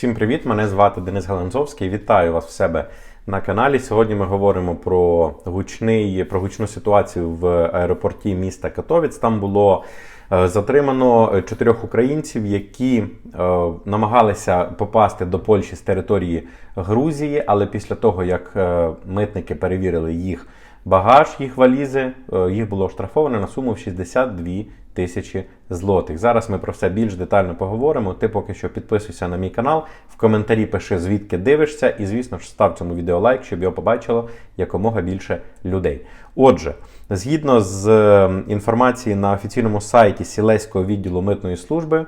Всім привіт! Мене звати Денис Галанзовський. Вітаю вас в себе на каналі. Сьогодні ми говоримо про гучний, про гучну ситуацію в аеропорті міста Катовіць. Там було е, затримано чотирьох українців, які е, намагалися попасти до Польщі з території Грузії, але після того, як е, митники перевірили їх багаж, їх валізи, е, їх було оштрафовано на суму в 62 тисячі злотих. Зараз ми про все більш детально поговоримо. Ти поки що підписуйся на мій канал, в коментарі пиши, звідки дивишся, і, звісно ж, став цьому відео лайк, щоб його побачило якомога більше людей. Отже, згідно з е, інформації на офіційному сайті Сілеського відділу митної служби.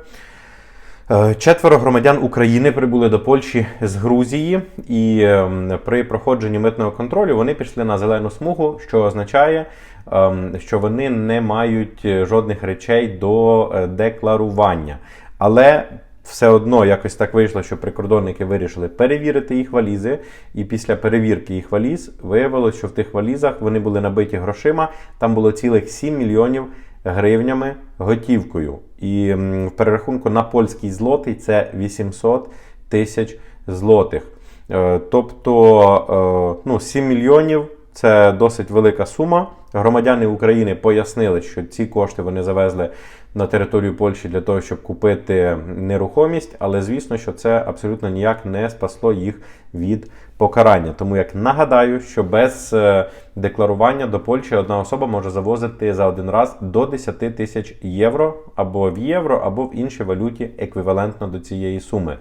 Е, Четверо громадян України прибули до Польщі з Грузії, і ем, при проходженні митного контролю вони пішли на зелену смугу, що означає, ем, що вони не мають е, жодних речей до е, декларування. Але все одно якось так вийшло, що прикордонники вирішили перевірити їх валізи, і після перевірки їх валіз виявилось, що в тих валізах вони були набиті грошима. Там було цілих 7 мільйонів гривнями готівкою. І в перерахунку на польський злотий це 800 тисяч злотих. Е, Тобто е, ну, 7 мільйонів це досить велика сума. Громадяни України пояснили, що ці кошти вони завезли на територію Польщі для того, щоб купити нерухомість, але звісно, що це абсолютно ніяк не спасло їх від покарання. Тому як нагадаю, що без е, декларування до Польщі одна особа може завозити за один раз до 10 тисяч євро або в євро, або в іншій валюті еквівалентно до цієї суми.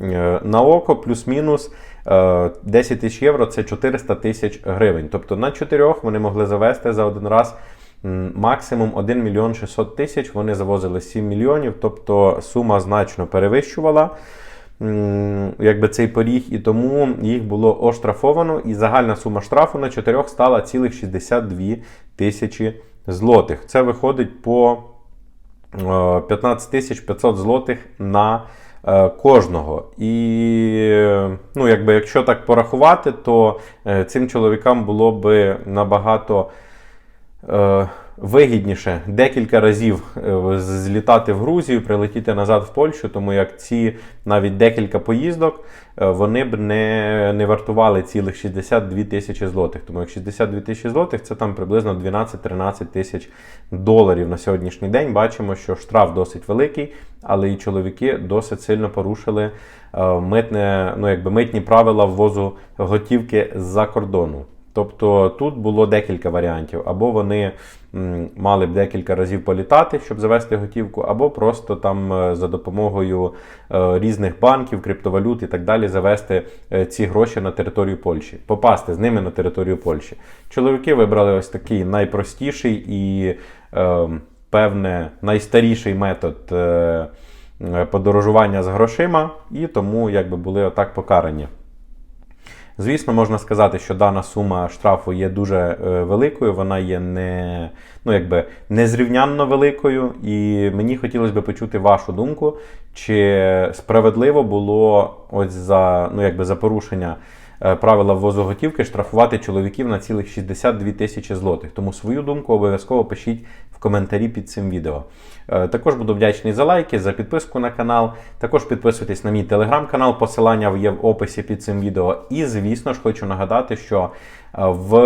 Е, На око плюс-мінус е, 10 тисяч євро це 400 тисяч гривень. Тобто на чотирьох вони могли завести за один раз максимум 1 мільйон 600 тисяч. Вони завозили 7 мільйонів, тобто сума значно перевищувала якби цей поріг, і тому їх було оштрафовано. І загальна сума штрафу на чотирьох стала цілих 62 тисячі злотих. Це виходить по е, 15 тисяч 500 злотих на е, кожного. І е, ну, якби, якщо так порахувати, то е, цим чоловікам було би набагато е, вигідніше декілька разів е, злітати в Грузію, прилетіти назад в Польщу, тому як ці навіть декілька поїздок е, вони б не, не вартували цілих 62 тисячі злотих. Тому як 62 тисячі злотих це там приблизно 12-13 тисяч доларів на сьогоднішній день. Бачимо, що штраф досить великий, але і чоловіки досить сильно порушили е, митне, ну, якби митні правила ввозу готівки з-за кордону. Тобто тут було декілька варіантів. Або вони мали б декілька разів політати, щоб завести готівку, або просто там е, за допомогою е, різних банків, криптовалют і так далі завести е, ці гроші на територію Польщі, попасти з ними на територію Польщі. Чоловіки вибрали ось такий найпростіший і, певне, найстаріший метод. Подорожування з грошима, і тому якби були отак покарані. Звісно, можна сказати, що дана сума штрафу є дуже е, великою, вона є не, ну, якби, незрівнянно великою. І мені хотілося б почути вашу думку, чи справедливо було ось за, ну, якби, за порушення правила ввозу готівки штрафувати чоловіків на цілих 62 тисячі злотих. Тому свою думку обов'язково пишіть в коментарі під цим відео. Е, Також буду вдячний за лайки, за підписку на канал. Також підписуйтесь на мій телеграм-канал, посилання є в описі під цим відео. І, звісно ж, хочу нагадати, що е, в,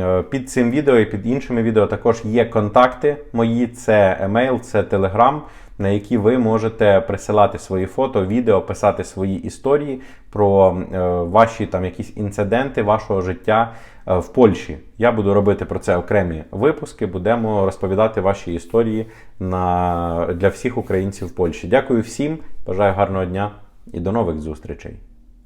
е, під цим відео і під іншими відео також є контакти мої: це емейл, це телеграм. На які ви можете присилати свої фото, відео, писати свої історії про е, ваші там якісь інциденти вашого життя е, в Польщі. Я буду робити про це окремі випуски. Будемо розповідати ваші історії на, для всіх українців в Польщі. Дякую всім, бажаю гарного дня і до нових зустрічей.